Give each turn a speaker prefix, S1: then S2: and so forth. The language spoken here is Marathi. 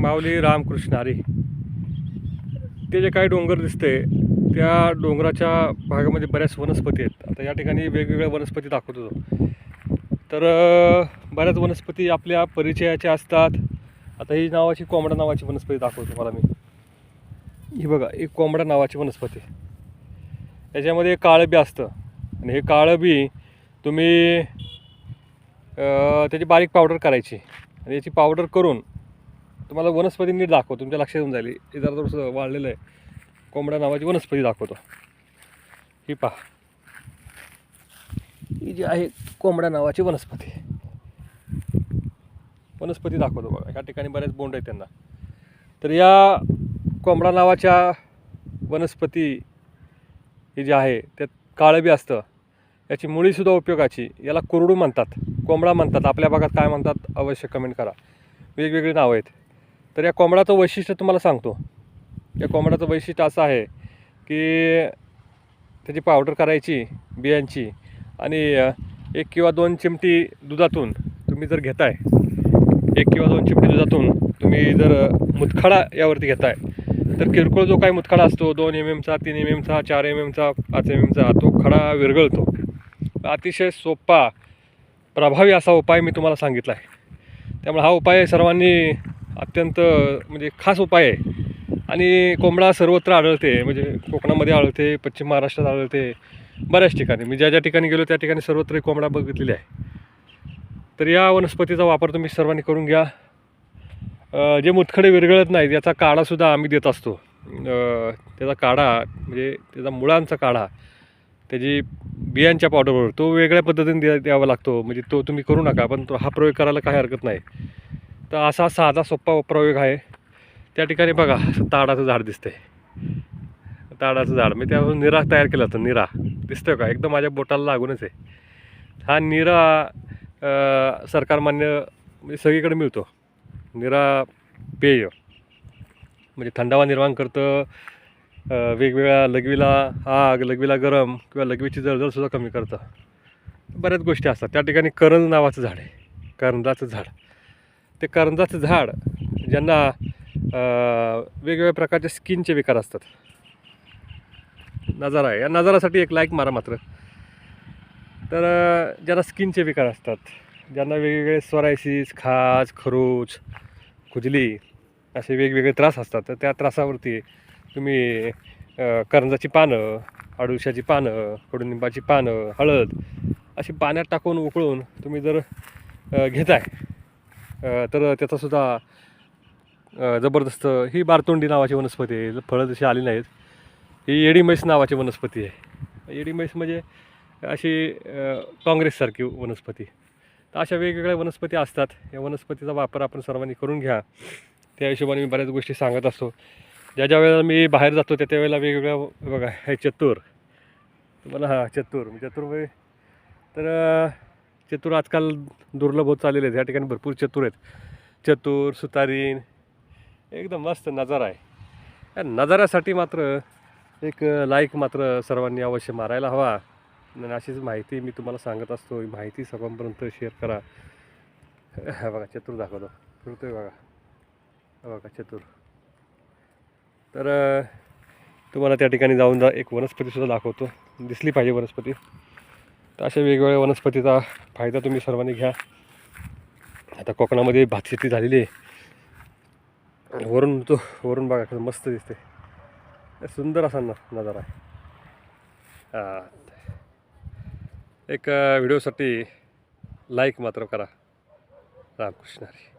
S1: माऊली रामकृष्ण आरे ते जे काही डोंगर दिसते त्या डोंगराच्या भागामध्ये बऱ्याच वनस्पती आहेत. आता या ठिकाणी वेगवेगळ्या वनस्पती दाखवतो होतो. तर बऱ्याच वनस्पती आपल्या परिचयाच्या असतात. आता ही नावाची कोंबडा नावाची वनस्पती दाखवतो मला मी. ही बघा एक कोंबडा नावाची वनस्पती. याच्यामध्ये काळबी असतं. आणि हे काळबी तुम्ही त्याची बारीक पावडर करायची. आणि याची पावडर करून तुम्हाला वनस्पती नीट दाखवतो तुमच्या लक्षात येऊन जाईल. हे जरा थोडंसं वाढलेलं आहे. कोंबड्या नावाची वनस्पती दाखवतो. ही पहा. ही जी आहे कोंबड्या नावाची वनस्पती. वनस्पती दाखवतो बघा. ह्या ठिकाणी बऱ्याच बोंड आहेत त्यांना. तर या कोंबडा नावाच्या वनस्पती ही जी आहे त्यात काळं बी असतं. याची मुळीसुद्धा उपयोगाची. याला कुरडू म्हणतात. कोंबडा म्हणतात. आपल्या भागात काय म्हणतात अवश्य कमेंट करा. वेगवेगळी नावं आहेत. तर या कोंबडाचं वैशिष्ट्य तुम्हाला सांगतो. या कोंबडाचं वैशिष्ट्य असं आहे की त्याची पावडर करायची बियांची आणि एक किंवा दोन चिमटी दुधातून तुम्ही जर घेताय एक किंवा दोन चिमटी दुधातून तुम्ही जर मुतखाडा मुतखडा यावरती घेताय तर किरकोळ जो काही मुतखडा असतो दोन एम एमचा तीन एम एमचा चार एम एमचा पाच एम एमचा तो खडा विरघळतो. अतिशय सोपा प्रभावी असा उपाय मी तुम्हाला सांगितला आहे. त्यामुळे हा उपाय सर्वांनी अत्यंत म्हणजे खास उपाय आहे. आणि कोंबडा सर्वत्र आढळते म्हणजे कोकणामध्ये आढळते पश्चिम महाराष्ट्रात आढळते बऱ्याच ठिकाणी. मी ज्या ज्या ठिकाणी गेलो त्या ठिकाणी सर्वत्र कोंबडा बघितलेली आहे. तर या वनस्पतीचा वापर तुम्ही सर्वांनी करून घ्या. जे मुतखडे विरघळत नाहीत याचा काढासुद्धा आम्ही देत असतो. त्याचा काढा म्हणजे त्याचा मुळांचा काढा त्याची बियांच्या पावडरवर तो वेगळ्या पद्धतीने द्या द्यावा लागतो. म्हणजे तो तुम्ही करू नका पण तो हा प्रयोग करायला काही हरकत नाही. तर असा साधा सोपा प्रयोग आहे. त्या ठिकाणी बघा ताडाचं झाड दिसते ताडाचं झाड मी त्यावरून निरा तयार केला होता निरा. दिसतोय का? एकदम माझ्या बोटाला लागूनच आहे. हा निरा सरकारमान्य म्हणजे सगळीकडे मिळतो. निरा पेय म्हणजे थंडावा निर्माण करतं वेगवेगळ्या लघवीला आग लघवीला गरम किंवा लघवीची जळजळसुद्धा कमी करतं. बऱ्याच गोष्टी असतात. त्या ठिकाणी करंज नावाचं झाड आहे. करंजाचं झाड. ते करंजाचं झाड ज्यांना वेगवेगळ्या प्रकारचे स्किनचे विकार असतात. नजारा आहे या नजारासाठी एक लाईक मारा मात्र. तर ज्यांना स्किनचे विकार असतात ज्यांना वेगवेगळे स्वरायसिस खाज खरोच खुजली असे वेगवेगळे त्रास असतात तर त्या त्रासावरती तुम्ही करंजाची पानं अडुळशाची पानं कडुनिंबाची पानं हळद अशी पाण्यात टाकून उकळून तुम्ही जर घेताय तर त्याचासुद्धा जबरदस्त ही बारतोंडी नावाची वनस्पती आहे. फळं जशी आली नाहीत ही एडिमैस नावाची वनस्पती आहे. एडिमैस म्हणजे अशी काँग्रेससारखी वनस्पती. तर अशा वेगवेगळ्या वनस्पती असतात. या वनस्पतीचा वापर आपण सर्वांनी करून घ्या. त्या हिशोबाने मी बऱ्याच गोष्टी सांगत असतो. ज्या ज्या वेळेला मी बाहेर जातो त्या त्यावेळेला वेगवेगळ्या बघा हे चतुर. तुम्हाला हां चतुर चतुर तर चतुर आजकाल दुर्लभ होत चाललेले आहेत. या ठिकाणी भरपूर चतुर आहेत. चतुर सुतारीन एकदम मस्त नजारा आहे. या नजाऱ्यासाठी मात्र एक लाईक मात्र सर्वांनी अवश्य मारायला हवा. आणि अशीच माहिती मी तुम्हाला सांगत असतो. ही माहिती सर्वांपर्यंत शेअर करा. बघा चतुर दाखवतो. फिरतोय बघा. बघा चतुर. तर तुम्हाला त्या ठिकाणी जाऊन जा एक वनस्पतीसुद्धा दाखवतो. दिसली पाहिजे वनस्पती. तर अशा वेगवेगळ्या वनस्पतीचा फायदा तुम्ही सर्वांनी घ्या. आता कोकणामध्ये भात शेती झालेली आहे. वरून तो वरून बघा कसं मस्त दिसते सुंदर असा न नजारा आहे. एक व्हिडिओसाठी लाईक मात्र करा. रामकृष्ण हरी.